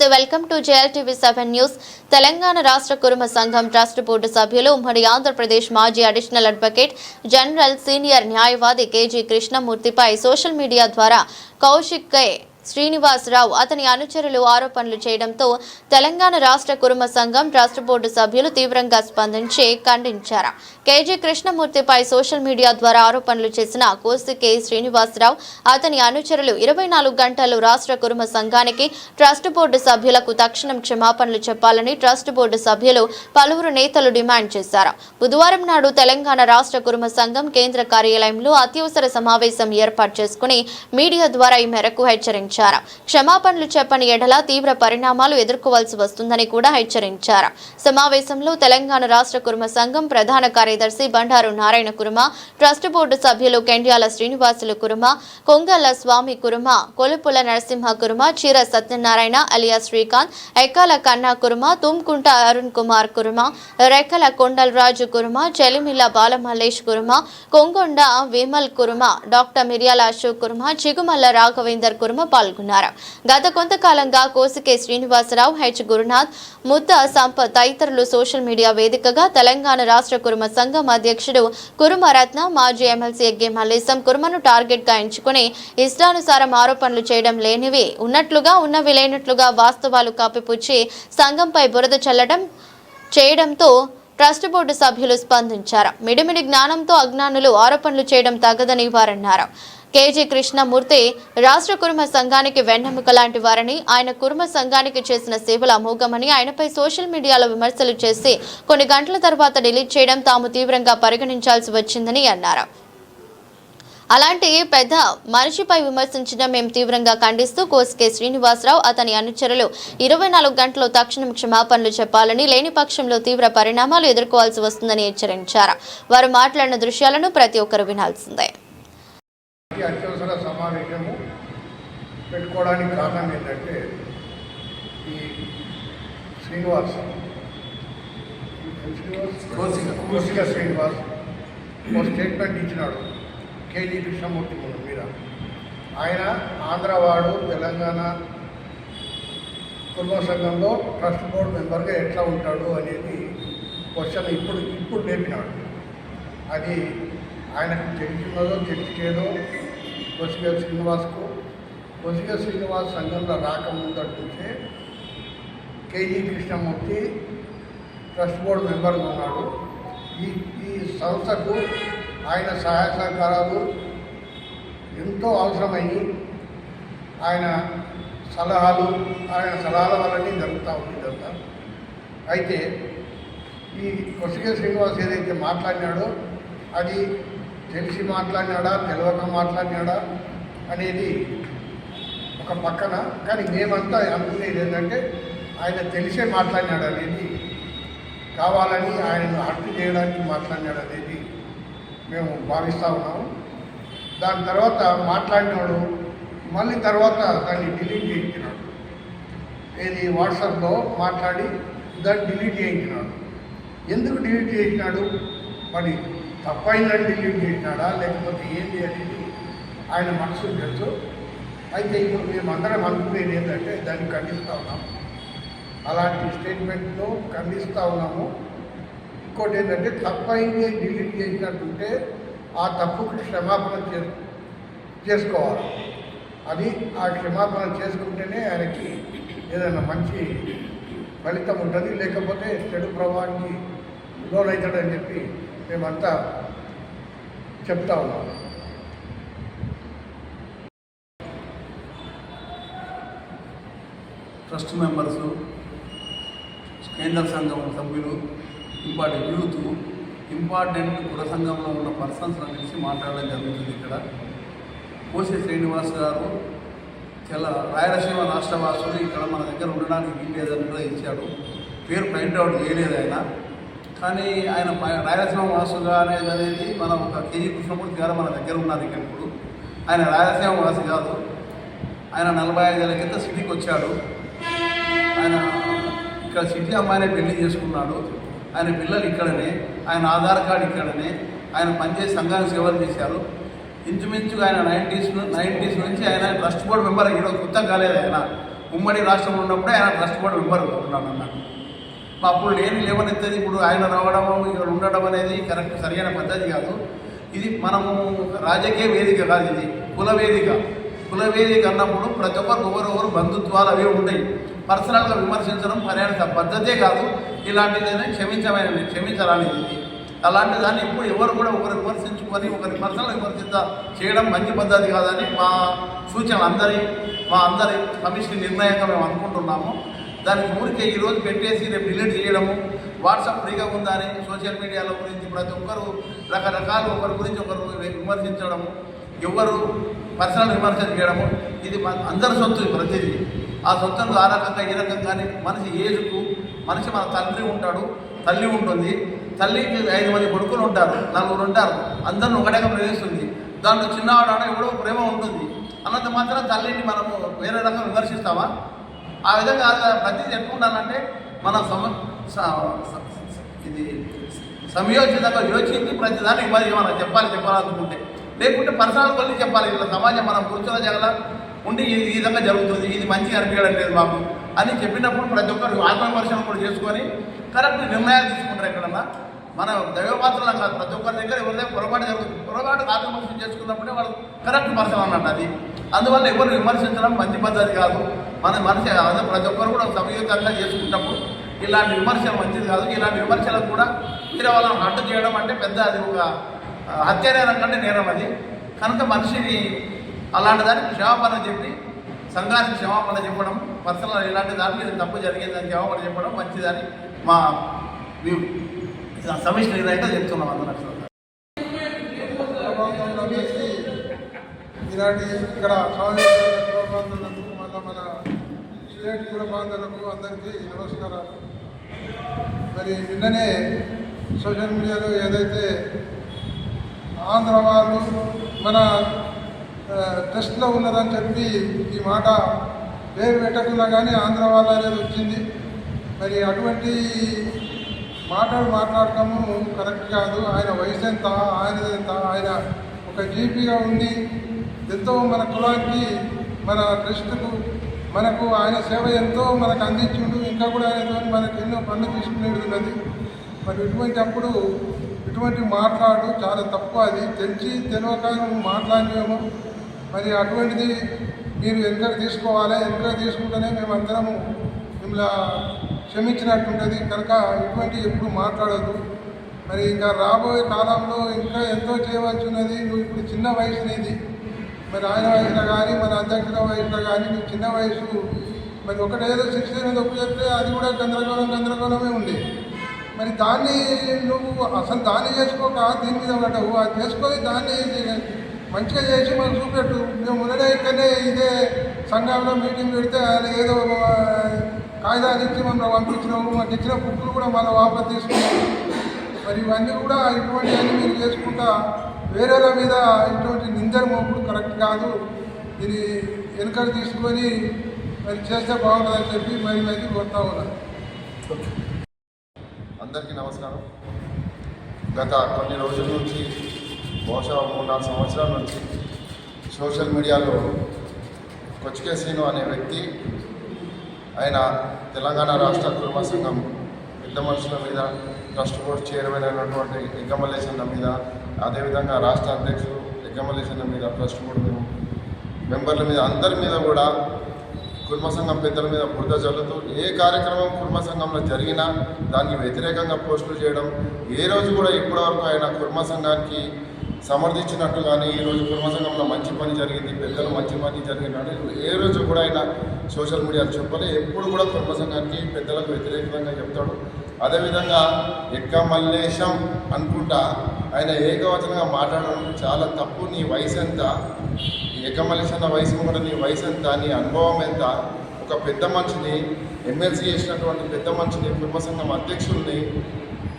నమస్తే welcome to JL TV seven news. Telangana రాష్ట్ర కురుమ సంఘం ట్రస్ట్ బోర్డు సభ్యులు ఉమ్మడి ఆంధ్రప్రదేశ్ మాజీ అడిషనల్ అడ్వకేట్ జనరల్ సీనియర్ న్యాయవాది కేజీ కృష్ణమూర్తిపై సోషల్ మీడియా ద్వారా కౌశిక్ కే శ్రీనివాసరావు. అతని అనుచరులు ఆరోపణలు చేయడంతో తెలంగాణ రాష్ట్ర కురుమ సంఘం ట్రస్ట్ బోర్డు సభ్యులు తీవ్రంగా స్పందించి ఖండించారు. కేజీ కృష్ణమూర్తిపై సోషల్ మీడియా ద్వారా ఆరోపణలు చేసిన కోసి కె. శ్రీనివాసరావు అతని అనుచరులు ఇరవై నాలుగు గంటలు రాష్ట్ర కురుమ సంఘానికి ట్రస్ట్ బోర్డు సభ్యులకు తక్షణం క్షమాపణలు చెప్పాలని ట్రస్ట్ బోర్డు సభ్యులు పలువురు నేతలు డిమాండ్ చేశారు. బుధవారం నాడు తెలంగాణ రాష్ట్ర కురుమ సంఘం కేంద్ర కార్యాలయంలో అత్యవసర సమావేశం ఏర్పాటు చేసుకుని మీడియా ద్వారా ఈ మేరకు హెచ్చరించారు. క్షమాపణలు చెప్పని ఎడల తీవ్ర పరిణామాలు ఎదుర్కోవాల్సి వస్తుందని కూడా హెచ్చరించారు. సమావేశంలో తెలంగాణ రాష్ట్ర కురుమ సంఘం ప్రధాన కార్యదర్శి బండారు నారాయణ కురుమ ట్రస్ట్ బోర్డు సభ్యులు కెండియాల శ్రీనివాసులు కురుమ కొంగల్ల స్వామి కురుమ కొలుపుల నరసింహ కురుమ చీర సత్యనారాయణ అలియా శ్రీకాంత్ ఎక్కాల కన్నా కురుమ తుమ్కుంట అరుణ్ కుమార్ కురుమ రెక్కల కొండలరాజు కురుమ చెలిమిల్ల బాలమల్లేష్ కురుమ కొంగొండ విమల్ కురుమ డాక్టర్ మిర్యాల అశోక్ కుర్మ చిగుమల్ల రాఘవేందర్ కురుమ పాల్గొన్నారు. గత కొంతకాలంగా కోసికే శ్రీనివాసరావు హెచ్. గురునాథ్ ముద్ద సంపత్ తదితరులు సోషల్ మీడియా వేదికగా తెలంగాణ రాష్ట్ర కురుమ సంఘం అధ్యక్షుడు కురుమరత్న మాజీ ఎమ్మెల్సీ ఎగ్గే మల్లేశం కురుమను టార్గెట్గా ఎంచుకుని ఇష్టానుసారం ఆరోపణలు చేయడం లేనివి ఉన్నట్లుగా ఉన్నవి లేనట్లుగా వాస్తవాలు కాపిపుచ్చి సంఘంపై బురద చల్లడం చేయడంతో ట్రస్ట్ బోర్డు సభ్యులు స్పందించారు. మిడిమిడి జ్ఞానంతో అజ్ఞానులు ఆరోపణలు చేయడం తగదని వారన్నారు. కేజీ కృష్ణమూర్తి రాష్ట్ర కుర్మ సంఘానికి వెన్నెముక లాంటి వారని ఆయన కుర్మ సంఘానికి చేసిన సేవలు అమోఘమని ఆయనపై సోషల్ మీడియాలో విమర్శలు చేసి కొన్ని గంటల తర్వాత డిలీట్ చేయడం తాము తీవ్రంగా పరిగణించాల్సి వచ్చిందని అన్నారు. అలాంటి పెద్ద మనిషిపై విమర్శించడం మేము తీవ్రంగా ఖండిస్తూ కోస్కే శ్రీనివాసరావు అతని అనుచరులు ఇరవై నాలుగు గంటలు తక్షణం క్షమాపణలు చెప్పాలని లేని పక్షంలో తీవ్ర పరిణామాలు ఎదుర్కోవాల్సి వస్తుందని హెచ్చరించారు. వారు మాట్లాడిన దృశ్యాలను ప్రతి ఒక్కరు వినాల్సిందే. ఈ అత్యవసర సమావేశము పెట్టుకోవడానికి కారణం ఏంటంటే ఈ శ్రీనివాస్. కోసిక. శ్రీనివాస్ ఒక స్టేట్మెంట్ ఇచ్చినాడు. కేజీ కృష్ణమూర్తి ముందు మీద. ఆయన ఆంధ్రవాడు తెలంగాణ కుటుంబ సంఘంలో ట్రస్ట్ బోర్డు మెంబర్గా ఎట్లా ఉంటాడు అనేది క్వశ్చన్ ఇప్పుడు ఇప్పుడు లేపినాడు అది ఆయనకు తెలిసినదో తెలిసేదో కొసిగ శ్రీనివాస్కు కొసిగ శ్రీనివాస్ సంఘంలో రాకముందటి నుంచే కేజీ కృష్ణమూర్తి ట్రస్ట్ బోర్డు మెంబర్గా ఉన్నాడు. ఈ ఈ సంస్థకు ఆయన సహాయ సహకారాలు ఎంతో అవసరమయ్యి ఆయన సలహాలు ఆయన సలహాల వల్లనే జరుగుతూ ఉంది ఇదంతా అయితే ఈ కొసిగ శ్రీనివాస్ ఏదైతే మాట్లాడినాడో అది తెలిసి మాట్లాడినాడా తెలవక మాట్లాడినాడా అనేది ఒక పక్కన. కానీ మేమంతా అనుకునేది ఏంటంటే ఆయన తెలిసే మాట్లాడినాడు అనేది కావాలని ఆయనను అర్థం చేయడానికి మాట్లాడినాడు అనేది మేము భావిస్తూ ఉన్నాము. దాని తర్వాత మాట్లాడినాడు మళ్ళీ తర్వాత దాన్ని డిలీట్ చేయించినాడు. ఏది వాట్సాప్లో మాట్లాడి దాన్ని డిలీట్ చేయించినాడు. ఎందుకు డిలీట్ చేసినాడు మరి తప్పైందని డిలీట్ చేసినాడా? లేకపోతే ఏంటి అనేది ఆయన మనసుకు తెలుసు. అయితే ఇప్పుడు మేమందరం అనుకునేది ఏంటంటే దాన్ని ఖండిస్తూ ఉన్నాము అలాంటి స్టేట్మెంట్ను ఖండిస్తూ ఉన్నాము. ఇంకోటి ఏంటంటే తప్పైంది డిలీట్ చేసినట్టుంటే ఆ తప్పుకు క్షమాపణ చే చేసుకోవాలి. అది ఆ క్షమాపణ చేసుకుంటేనే ఆయనకి ఏదైనా మంచి ఫలితం ఉంటుంది. లేకపోతే చెడు ప్రభావానికి లోనవుతాడని చెప్పి మేమంతా చెప్తా ఉన్నాం. ట్రస్ట్ మెంబర్స్ కేంద్ర సంఘం సభ్యులు ఇంపార్టెంట్ యూత్ ఇంపార్టెంట్ కుల సంఘంలో ఉన్న పర్సన్స్ కలిసి మాట్లాడడం జరుగుతుంది ఇక్కడ. కోసి శ్రీనివాస్ గారు చాలా రాయలసీమ రాష్ట్ర ఇక్కడ మన దగ్గర ఉండడానికి వీల్లేదని కూడా ఇచ్చాడు. పేరు ప్రింట్అవుట్ చేయలేదు ఆయన. కానీ ఆయన రాయలసీమ వాసుగా అనేది అనేది మన ఒక కేజీ కృష్ణమూర్తి గారు మన దగ్గర ఉన్నారు ఇక్కడ ఇప్పుడు. ఆయన రాయలసీమ వాసి కాదు. ఆయన నలభై ఐదేళ్ళ కింద సిటీకి వచ్చాడు. ఆయన ఇక్కడ సిటీ అమ్మాయిని పెళ్ళి చేసుకున్నాడు. ఆయన పిల్లలు ఇక్కడనే ఆయన ఆధార్ కార్డు ఇక్కడనే ఆయన పనిచేసి సంఘానికి సేవలు చేశారు. ఇంచుమించుగా ఆయన నైంటీస్ నైంటీస్ నుంచి ఆయన ట్రస్ట్ బోర్డు మెంబర్ ఈరోజు కొత్త కాలేదు ఆయన. ఉమ్మడి రాష్ట్రంలో ఉన్నప్పుడే ఆయన ట్రస్ట్ బోర్డు మెంబర్ ఉన్నాడు అన్నాడు. అప్పుడు లేని లేవనెత్తేది. ఇప్పుడు ఆయన రావడము ఇక్కడ ఉండడం అనేది కరెక్ట్ సరైన పద్ధతి కాదు. ఇది మనము రాజకీయ వేదిక కాదు ఇది. కుల వేదిక. కుల వేదిక అన్నప్పుడు ప్రతి ఒక్కరు ఎవరెవరు బంధుత్వాలు అవి ఉంటాయి. పర్సనల్గా విమర్శించడం సరైన పద్ధతే కాదు. ఇలాంటిదైనా క్షమించమైనది క్షమించరానిది. ఇది అలాంటి దాన్ని ఇప్పుడు ఎవరు కూడా ఒకరు విమర్శించుకొని ఒకరి పర్సనల్ విమర్శించ చేయడం మంచి పద్ధతి కాదని మా సూచన అందరి మా అందరి కమిషన్ నిర్ణయంగా మేము అనుకుంటున్నాము. దానికి ఊరికే ఈరోజు పెట్టేసి రేపు డిలీట్ చేయడము. వాట్సాప్ ఫ్రీగా ఉందా అని సోషల్ మీడియాలో గురించి ప్రతి ఒక్కరు రకరకాలు ఒకరి గురించి ఒకరు విమర్శించడము ఎవరు పర్సనల్ విమర్శ చేయడము. ఇది మన- అందరి సొత్తు ప్రతిదీ. ఆ సొత్తును ఆ రకంగా ఈ రకంగా మనిషి ఏజుకు మనిషి మన తండ్రి ఉంటాడు తల్లి ఉంటుంది. తల్లికి ఐదు మంది కొడుకులు ఉంటారు నలుగురు ఉంటారు. అందరిని ఒకటేగా ప్రేమిస్తుంది దాంట్లో చిన్నవాడు ఆడ ఎవడో ప్రేమ ఉంటుంది. అన్నంత మాత్రం తల్లిని మనము వేరే రకంగా విమర్శిస్తామా? ఆ విధంగా ప్రతిదీ ఎట్లా ఉండాలంటే మన సమ ఇది సంయోజితంగా యోచించి ప్రతి దాన్ని మరి మనం చెప్పాలి చెప్పాలనుకుంటే. లేకుంటే పర్సనల్ కొన్ని చెప్పాలి ఇలా సమాజం మనం కూర్చున్న జగల ఉండి ఇది ఈ విధంగా జరుగుతుంది ఇది మంచిగా అనిపించడం లేదు మాకు అని చెప్పినప్పుడు ప్రతి ఒక్కరు ఆత్మవిమర్శనం కూడా చేసుకొని కరెక్ట్ నిర్ణయాలు తీసుకుంటారు ఎక్కడన్నా. మన దైవపాత్రలం కాదు ప్రతి ఒక్కరి దగ్గర ఎవరిదే పొరపాటు జరుగుతుంది పొరపాటు ఆత్మవిమర్శనం చేసుకున్నప్పుడే వాళ్ళు కరెక్ట్ పర్సన్ అన్నట్టు అది. అందువల్ల ఎవరు విమర్శించడం మంచి పద్ధతి కాదు. మన మనిషి అదే ప్రతి ఒక్కరు కూడా సమయుతంగా చేసుకుంటప్పుడు ఇలాంటి విమర్శలు మంచిది కాదు. ఇలాంటి విమర్శలకు కూడా వేరే వాళ్ళని అడ్డు చేయడం అంటే పెద్ద అది ఒక హత్య నేరం కంటే నేరం అది. కనుక మనిషిని అలాంటి దానికి క్షమాపణ చెప్పి సంఘానికి క్షమాపణ చెప్పడం పర్సనల్ ఇలాంటి దాంట్లో ఇది తప్పు జరిగిందని క్షమాపణ చెప్పడం మంచిదని మా వ్యూ సమిష్టి నిర్ణయంగా చెప్తున్నాం అందరూ ఇలాంటి ఇక్కడ సామాజిక కుల బాంధవులకు మళ్ళీ మన స్టేట్ కుల బాంధవులకు అందరికీ నమస్కారాలు. మరి నిన్ననే సోషల్ మీడియాలో ఏదైతే ఆంధ్ర వాళ్ళు మన టెస్ట్లో ఉన్నదని చెప్పి ఈ మాట పేరు పెట్టకుండా కానీ ఆంధ్ర వాళ్ళు అనేది వచ్చింది. మరి అటువంటి మాటలు మాట్లాడటము కరెక్ట్ కాదు. ఆయన వయసు ఎంత ఆయనది ఎంత ఆయన ఒక జీపీగా ఉంది ఎంతో మన కులానికి మన ట్రస్ట్కు మనకు ఆయన సేవ ఎంతో మనకు అందించుండు. ఇంకా కూడా ఆయనతో మనకు ఎన్నో పనులు తీసుకునేది ఉన్నది. మరి ఇటువంటి అప్పుడు ఇటువంటి మాట్లాడు చాలా తప్పు అది. తెలిసి తెలియక నువ్వు మాట్లాడినేమో మరి అటువంటిది మీరు వెనుకకు తీసుకోవాలి. వెనుకకు తీసుకుంటేనే మేమందరము మిమ్మల్ని క్షమించినట్టుంటుంది. కనుక ఇటువంటి ఎప్పుడు మాట్లాడద్దు. మరి ఇంకా రాబోయే కాలంలో ఇంకా ఎంతో చేయవలసి ఉన్నది. నువ్వు ఇప్పుడు చిన్న వయసు నీది మరి ఆయన వయసులో కానీ మన అధ్యక్షుల వయసులో కానీ మీ చిన్న వయసు మరి ఒకటేదో శిక్షణ తప్పు చెప్తే అది కూడా గందరగోళం గందరగోళమే ఉంది మరి దాన్ని నువ్వు అసలు దాన్ని చేసుకోక దీని మీద పడ్డావు అది చేసుకొని దాన్ని మంచిగా చేసి మనం చూపెట్టు. మేము మొన్ననే ఇక్కడనే ఇదే సంఘంలో మీటింగ్ పెడితే ఆయన ఏదో ఆ, కాగితాలు ఇచ్చి మమ్మల్ని పంపించినాము మాకు ఇచ్చిన బుక్కులు కూడా మళ్ళీ వాపస్ తీసుకున్నాము. మరి ఇవన్నీ కూడా ఇటువంటివన్నీ మీరు చేసుకుంటా వేరేల మీద ఇటువంటి నిందర మోపుడు కరెక్ట్ కాదు. ఇది వెనుక తీసుకొని మరి చేస్తే బాగుంటుందని చెప్పి మరి మరి కొడతా ఉన్నాను అందరికీ నమస్కారం. గత కొన్ని రోజుల నుంచి బహుశా మూడు నాలుగు సంవత్సరాల నుంచి సోషల్ మీడియాలో కొచ్చికే శ్రీను అనే వ్యక్తి ఆయన తెలంగాణ రాష్ట్ర కుటుంబ సంఘం పెద్ద మనుషుల మీద ట్రస్ట్ బోర్డు చైర్మన్ అయినటువంటి ఎగ్గమల్లేశన్న మీద అదేవిధంగా రాష్ట్ర అధ్యక్షులు ఎగ్గమల్లేశన్న మీద ట్రస్ట్ బోర్డు మెంబర్ల మీద అందరి మీద కూడా కుర్మ సంఘం పెద్దల మీద బురద చల్లుతూ ఏ కార్యక్రమం కుర్మ సంఘంలో జరిగినా దానికి వ్యతిరేకంగా పోస్టులు చేయడం ఏ రోజు కూడా ఇప్పటివరకు ఆయన కుర్మ సంఘానికి సమర్థించినట్టు కానీ ఈరోజు కుర్మ సంఘంలో మంచి పని జరిగింది పెద్దలు మంచి పని జరిగిందని ఏ రోజు కూడా ఆయన సోషల్ మీడియాలో చెప్పలే ఎప్పుడు కూడా కుర్మ సంఘానికి పెద్దలకు వ్యతిరేకంగా చెప్తాడు. అదేవిధంగా ఎక్క మల్లేశం అనుకుంటా ఆయన ఏకవచనంగా మాట్లాడడం చాలా తప్పు. నీ వయసు ఎంత? ఏకమలిసిన వయసు కూడా నీ వయసు ఎంత? నీ అనుభవం ఎంత? ఒక పెద్ద మనిషిని ఎమ్మెల్సీ చేసినటువంటి పెద్ద మనిషిని కుటుంబ సంఘం అధ్యక్షుల్ని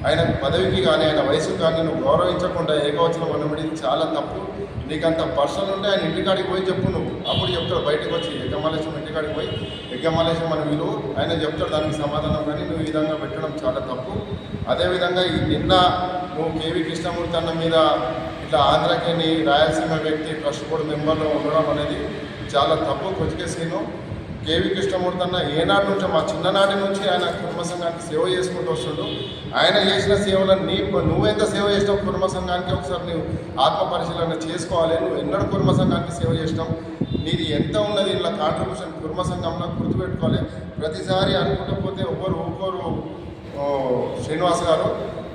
ఆయన పదవికి కానీ ఆయన వయసు కానీ నువ్వు గౌరవించకుండా ఏకవచనం అనబడి చాలా తప్పు. నీకంత పర్సనల్ ఉంటే ఆయన ఇంటికాడికి పోయి చెప్పు నువ్వు. అప్పుడు చెప్తాడు బయటకు వచ్చి ఎగ్గమలేశం ఇంటికాడికి పోయి ఎగ్గమలేశం అని విలువ ఆయన చెప్తాడు దానికి సమాధానం కానీ నువ్వు ఈ విధంగా పెట్టడం చాలా తప్పు. అదేవిధంగా ఈ నిన్న నువ్వు కేవీ కృష్ణమూర్తి అన్న మీద ఇట్లా ఆంధ్రకేని రాయలసీమ వ్యక్తి ట్రస్ట్ బోర్డు మెంబర్లో ఉండడం అనేది చాలా తప్పు కొచ్చికేసీను కేవీ కృష్ణమూర్తి అన్న ఏనాటి నుంచో మా చిన్ననాటి నుంచి ఆయన కుటుంబ సంఘానికి సేవ చేసుకుంటూ వస్తుండు. ఆయన చేసిన సేవలను నీ నువ్వెంత సేవ చేసినావు కుటుంబ సంఘానికి ఒకసారి నువ్వు ఆత్మ పరిశీలన చేసుకోవాలి. నువ్వు ఎన్నడూ కుటుంబ సంఘానికి సేవ చేసినావు నీది ఎంత ఉన్నది ఇలా కాంట్రిబ్యూషన్ కుటుంబ సంఘంలో గుర్తుపెట్టుకోవాలి. ప్రతిసారి అనుకుంటూ పోతే ఒవ్వరు ఒక్కొరు శ్రీనివాస్ గారు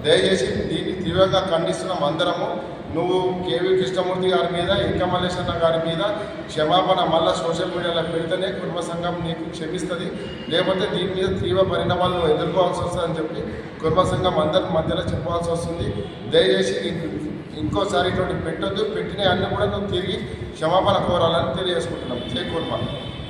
దయచేసి దీన్ని తీవ్రంగా ఖండిస్తున్నాం అందరము. నువ్వు కేవీ కృష్ణమూర్తి గారి మీద ఇంకా మల్లేశన్న గారి మీద క్షమాపణ మళ్ళీ సోషల్ మీడియాలో పెడితేనే కుటుంబ సంఘం నీకు క్షమిస్తుంది. లేకపోతే దీని మీద తీవ్ర పరిణామాలు ఎదుర్కోవాల్సి వస్తుందని చెప్పి కుటుంబ సంఘం అందరి మధ్యలో చెప్పాల్సి వస్తుంది. దయచేసి ఇంకోసారి ఇటువంటి పెట్టొద్దు. పెట్టిన అన్ని కూడా నువ్వు తిరిగి క్షమాపణ కోరాలని తెలియజేసుకుంటున్నాం. జై కుటుంబం